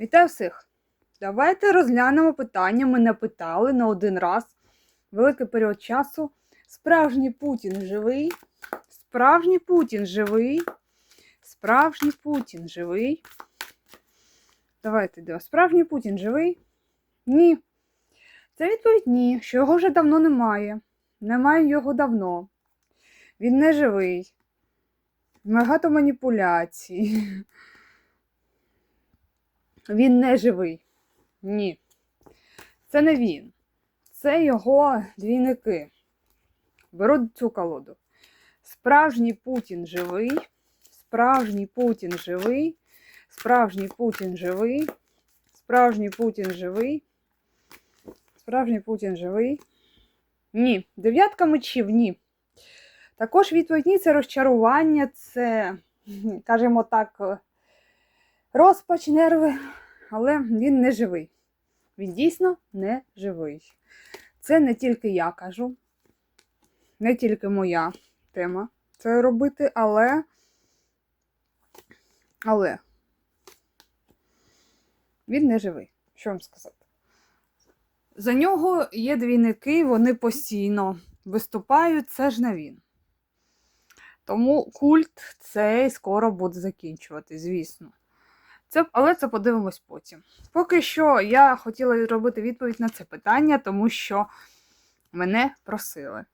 Вітаю всіх! Давайте розглянемо питання. Мене питали на один раз. Великий період часу. Справжній Путін живий. Справжній Путін живий. Справжній Путін живий. Давайте йдемо. Справжній Путін живий? Ні. Це відповідь ні, що його вже давно немає. Немає його давно. Він не живий. Багато маніпуляцій. Він не живий. Ні. Це не він. Це його двійники. Беру цю колоду. Справжній Путін живий. Справжній Путін живий. Справжній Путін живий. Справжній Путін живий. Справжній Путін живий. Ні. Дев'ятка мечів, ні. Також відповідь ні, це розчарування, це, кажемо так, розпач, нерви, але він не живий. Він дійсно не живий. Це не тільки я кажу, не тільки моя тема це робити, але. Але він не живий. Що вам сказати? За нього є двійники, вони постійно виступають, це ж не він. Тому культ цей скоро буде закінчувати, звісно. Це, але це подивимось потім. Поки що я хотіла робити відповідь на це питання, тому що мене просили.